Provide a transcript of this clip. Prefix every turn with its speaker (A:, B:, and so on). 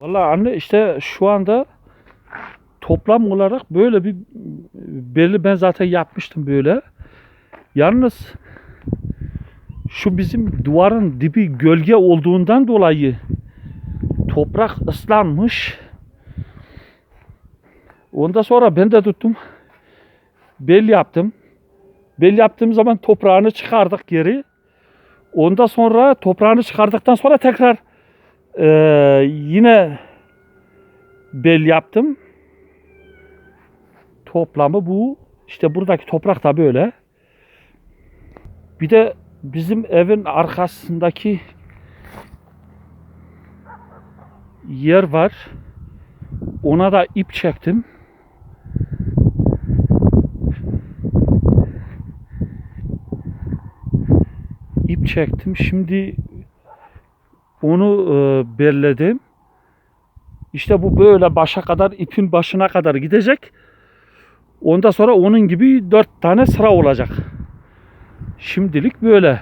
A: Vallahi anne işte şu anda toplam olarak böyle bir belli ben zaten yapmıştım böyle. Yalnız şu bizim duvarın dibi gölge olduğundan dolayı toprak ıslanmış. Ondan sonra ben de tuttum. Bel yaptım. Bel yaptığım zaman toprağını çıkardık geri. Ondan sonra toprağını çıkardıktan sonra tekrar eee, yine bel yaptım. Toplamı bu. İşte buradaki toprak da böyle. Bir de bizim evin arkasındaki yer var. Ona da ip çektim. İp çektim. Şimdi onu e, belledim. İşte bu böyle başa kadar ipin başına kadar gidecek. Ondan sonra onun gibi dört tane sıra olacak. Şimdilik böyle.